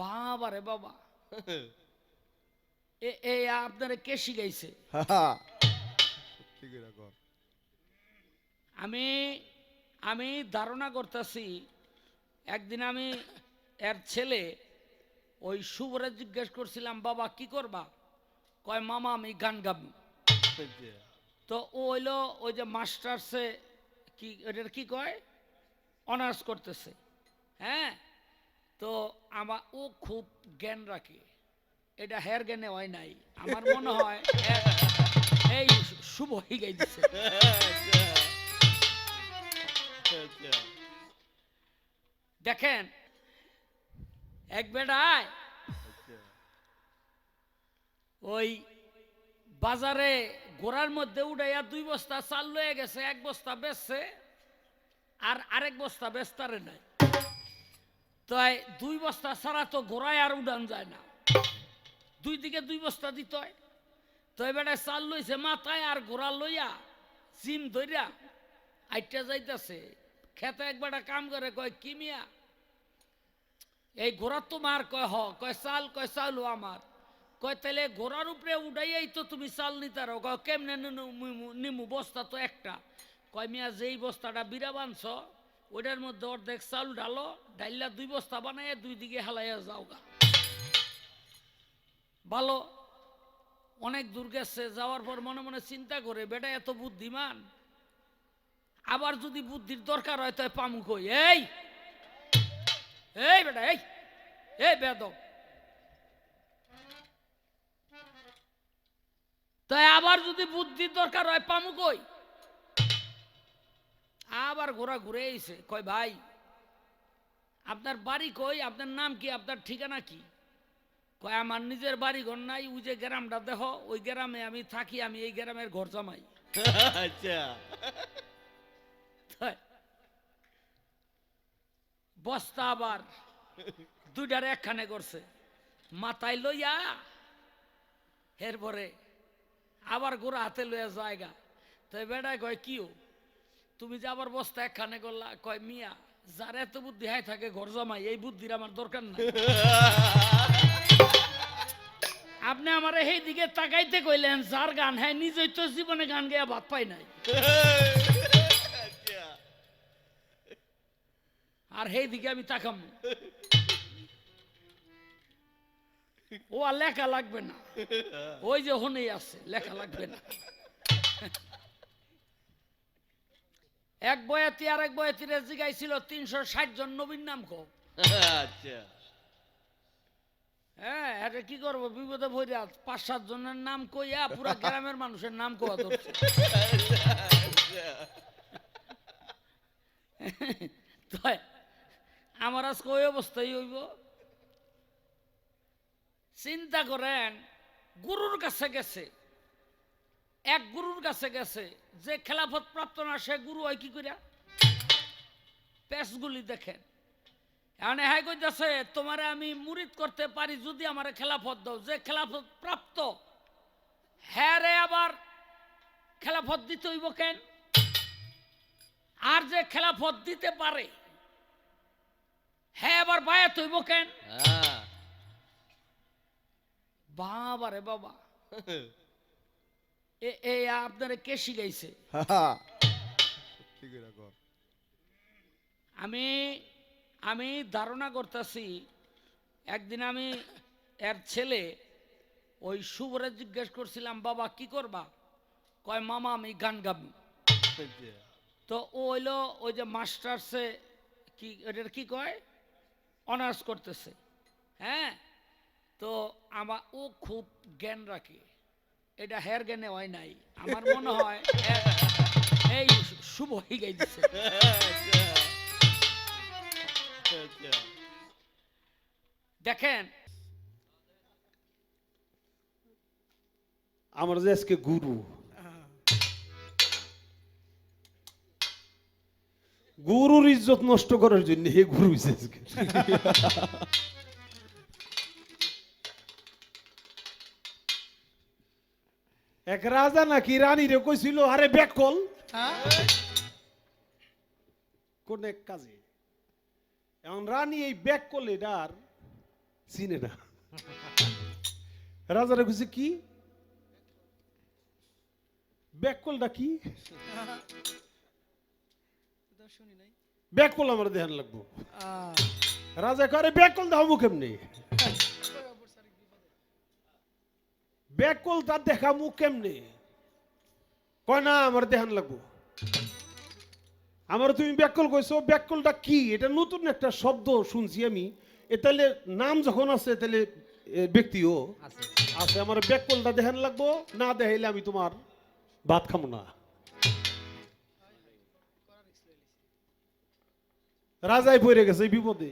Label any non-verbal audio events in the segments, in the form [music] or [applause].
বাবা রে বাবা। এ এ আপনারা কে শিখাইছে? আমি আমি ধারণা করতেছি একদিন আমি এর ছেলে ওই শুভরে জিজ্ঞেস করছিলাম বাবা কি করবা? কয় মামা আমি গান গাবো। তো ও হইল ওই যে মাস্টার্সে কি এটার কি কয়? অনার্স করতেছে। হ্যাঁ? তো আমার ও খুব জ্ঞান রাখে। এটা হেয়ার জ্ঞানে হয় নাই। আমার মনে হয় এই শুভ হিগাই দিছে দেখেন, এক বেড়ায় ওই বাজারে গোড়ার মধ্যে উঠাইয়া দুই বস্তা চাল লয়ে গেছে, এক বস্তা বেচছে, আর আরেক বস্তা বেচতারে নাই। তাই দুই বস্তা ছাড়া তো গোড়ায় আর উড়ান যায় না। দুই দিকে দুই বস্তা দিত তো এবারে চাল লইছে মাথায় আর গোড়া লইয়া জিম ধইরা আইটা যাইতাছে। খেতে একবারটা কাম করে, কয় কিমিয়া এই ঘোড়া তোমার? কয়, হ। কয়, চাল? কয় চালু আমার। কয় তাহলে ঘোড়ার উপরে উঠাইয়াই তো তুমি চাল নিতে রো কয়, কেমনে নিমু বস্তা তো একটা। কয়, মিয়া, যেই বস্তাটা বিরা বানছ ওইটার মধ্যে অর্ধেক চাল ঢালো, ডাইলা দুই বস্তা বানাইয়া দুই দিকে হেলাইয়া যাওগা। ভালো, অনেক দূর গেছে, যাওয়ার পর মনে মনে চিন্তা করে, বেটা, এত বুদ্ধিমান। আবার যদি বুদ্ধির দরকার হয়, তাই পামু কই? এই এই বেটা, এই এই বেদব। তাই আবার যদি বুদ্ধির দরকার হয়, পামু কই? আবার ঘোরা ঘুরে এসে কয় ভাই আপনার বাড়ি কই? আপনার নাম কি? আপনার ঠিকানা কি? কয় আমার নিজের বাড়ি ঘর নাই ওই যে গ্রামটা দেখ ওই গ্রামে আমি থাকি আমি এই গ্রামের ঘর জামাই। [laughs] আচ্ছা। বস্তা আবার দুইটার একখানে করছে। মাথায় লইয়া এরপরে আবার গোড়া হাতে লইয়া জায়গা। তো বেড়ায় কয় কিও তুমি যে আবার বস্তা একখানে করলা কয় মিয়া যার এত বুদ্ধি হাই থাকে ঘর জমাই এই বুদ্ধির আমার দরকার নাই। [laughs] আপনি আমার এই দিকে তাকাইতে কইলেন যার গান হ্যাঁ নিজেই তো জীবনে গান গেয়া ভাত পাই নাই। [laughs] আর সেই দিকে আমি তাকাম। [laughs] ও আর লেখা লাগবে না। ওই যে হনেই আছে লেখা লাগবে না। এক বয়াতি আর এক বয়াতিরে জিগাইছিল তিনশো ষাট জন নবীন নাম কো। আচ্ছা। হ্যাঁ এটা কি করব বিপদে ভরিয়া পাঁচ সাত জনের নাম কইয়া পুরা [laughs] গ্রামের মানুষের নাম কোয়া ধরছে। তাই আমার আজকে ওই অবস্থাই হইব। চিন্তা করেন গুরুর কাছে গেছে। এক গুরুর কাছে গেছে যে খেলাফত প্রাপ্ত না সে গুরু হয় কি করিয়া পেশগুলি দেখেন। এখন হ্যাঁ কইতাছে তোমারে আমি মুরিদ করতে পারি যদি আমারে খেলাফত দাও। যে খেলাফত প্রাপ্ত হ্যাঁ রে আবার খেলাফত দিতে হইব কেন? আর যে খেলাফত দিতে পারে হ্যাঁ আবার বায়াত হইব কেন? হ্যাঁ। বাবা রে [laughs] বাবা। এ এ আপনারা কে শিখাইছে? সত্যি করে কর। আমি আমি ধারণা করতেছি একদিন আমি এর ছেলে ওই শুভরে জিজ্ঞেস করছিলাম বাবা কি করবা? কয় মামা আমি গান গাবো। তো ও হইল ওই যে মাস্টার্সে কি এটার কি কয়? অনার্স করতেছে। হ্যাঁ? তো আমার ও খুব জ্ঞান রাখে। এটা হেয়ার জ্ঞানে হয় নাই। আমার মনে হয় এই শুভ দিছে আচ্ছা দেখেন, আমার যে আজকে গুরু। গুরুর ইজ্জত নষ্ট করার জন্য হে গুরু আজকে। এক রাজা নাকি রানী রে কইছিল আরে ব্যাক কল কোন এক কাজে। এখন রানী এই ব্যাক কল এটার চিনে না। রাজারা খুঁজছে কি? ব্যাককলটা কি? ব্যাককল আমার ধ্যান লাগবো। রাজা করে ব্যাককল দাও কেমনি? ব্যাককল তার দেখা মুখ কেমনে? কয় না আমার দেহান লাগবো। আমার তুমি ব্যাককল কইছো ব্যাককলটা কি? এটা নতুন একটা শব্দ শুনছি আমি। এ তাহলে নাম যখন আছে তাহলে ব্যক্তিও আছে। আমার ব্যাককলটা দেখান লাগবো না দেখাইলে আমি তোমার ভাত খাব না। রাজাই পড়ে গেছে বিপদে।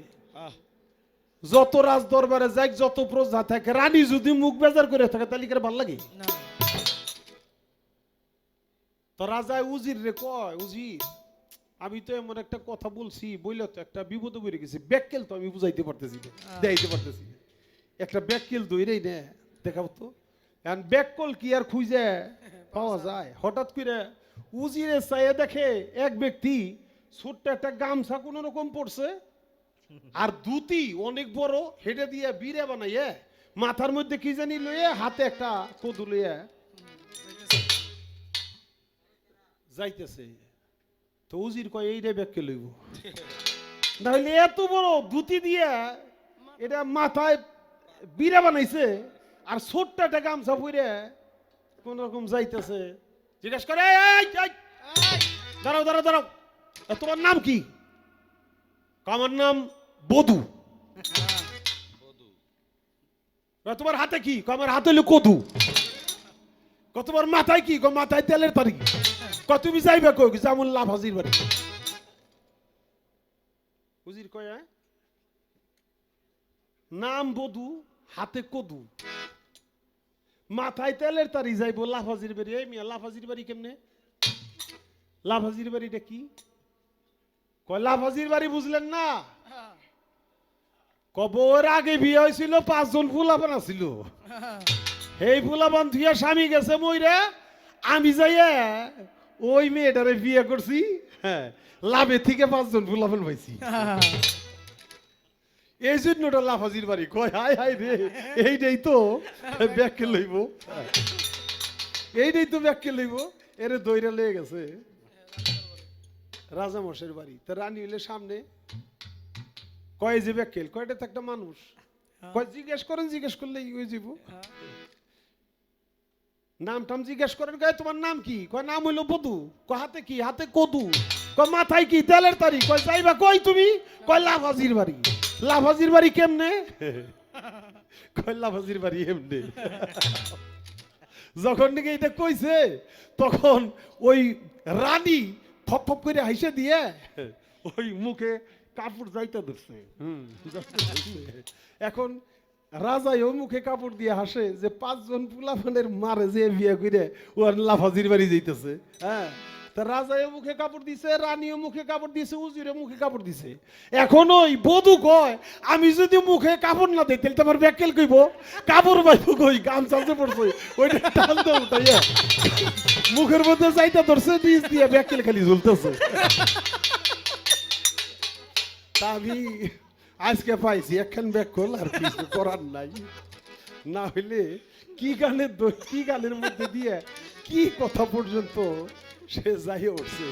যত রাজ দরবারে যাই যত প্রজা থাকে রানী যদি মুখ বেজার করে থাকে তাহলে কি ভালো লাগে? তো রাজায় উজির রে কয় উজির আমি তো এমন একটা কথা বলছি বইলে তো একটা বিপদে পড়ে গেছি। ব্যাককেল তো আমি বুঝাইতে পারতেছি দেখাইতে পারতেছি একটা ব্যাককেল দইরেই নে দেখাও তো। এখন ব্যাককল কি আর খুঁজে পাওয়া যায়? হঠাৎ করে উজিরে চাইয়ে দেখে এক ব্যক্তি ছোট্ট একটা গামছা কোনো রকম পড়ছে আর দুতি অনেক বড় হেঁটে দিয়ে বিড়ে বানাইয়ে মাথার মধ্যে কি জানি লইয়ে হাতে একটা কদু লইয়ে যাইতেছে। তো উজির কয় এই রে ব্যাগকে লইব। [laughs] নাহলে এত বড় ধুতি দিয়ে এটা মাথায় বিড়া বানাইছে আর ছোট্ট একটা গামছা পরে কোন রকম যাইতেছে। জিজ্ঞেস করে "এই, এই, এই, দাঁড়াও দাঁড়াও দাঁড়াও তোমার নাম কি? আমার নাম বধু। তোমার হাতে কি? আমার হাতে হলো কদু। তোমার মাথায় কি? মাথায় তেলের তারি তুমি যাইবে কই? লাভ হাজির বাড়ি। বুঝির কয় হ্যাঁ? নাম বধু, হাতে কদু। মাথায় তেলের তারি যাইব লাফাজির বাড়ি। এই মিয়া লাফাজির বাড়ি কেমনে? লাফাজির বাড়িটা কি? কয় লাফাজির বাড়ি বুঝলেন না? কবর আগে বিয়ে হয়েছিল, পাঁচজন ফুলাবান আছিল। এই ফুলাবান ধুইয়া স্বামী গেছে মইরে, আমি যাইয়া ওই মেয়েটারে বিয়ে করছি হ্যাঁ লাভে থেকে পাঁচজন ফুলাবান পাইছি। এই জন্য ওটা লাফাজির বাড়ি, কয় হাই হাই রে, এইটাই তো ব্যাগকে লইব। এইটাই তো ব্যাগকে লইব, এরে দইরা লেগে গেছে। রাজা মশের বাড়ি, তা রানী হইলে সামনে কয় ব্যাকেল কয়টা তো একটা মানুষ? কয় জিজ্ঞেস করেন জিজ্ঞেস করলে ওই যাব নাম টাম জিজ্ঞেস করেন কয় তোমার নাম কি? কয় নাম হইল বধু। কয় হাতে কি? হাতে কদু। কয় মাথায় কি? তেলের তারি। কয় যাইবা কই তুমি? কয় লাফাজির বাড়ি। লাফাজির বাড়ি কেমনে? [laughs] কয় লাফাজির বাড়ি এমনে। যখন নাকি এটা কইছে তখন ওই রানী ফপ ফপ করে হাইসে দিয়ে ওই মুখে কাপড় যাইতে ধরছে। এখন রাজাইও মুখে কাপড় দিয়ে হাসে যে পাঁচজন পুলাফানের মারে যে বিয়ে করে ও আর লাফাজির বাড়ি যাইতেছে। হ্যাঁ? তা রাজাইও মুখে কাপড় দিছে রানীও মুখে কাপড় দিছে উজিরে মুখে কাপড় দিছে। এখন ওই বধু কয় আমি যদি মুখে কাপড় না দিই তাহলে তোমার ব্যাকেল কইব? কাপড় বাইব কই গামছা যে পড়ছে। ওইটা টান দাও তাই মুখের মধ্যে যাইতে ধরছে নিচ দিয়ে ব্যাকেল খালি ঝুলতেছে। তা আমি আজকে পাইছি একখান ব্যাগ করল আর কিছু করার নাই। না হইলে কি গানের কি গানের মধ্যে দিয়ে কি কথা পর্যন্ত সে যাই উঠছে?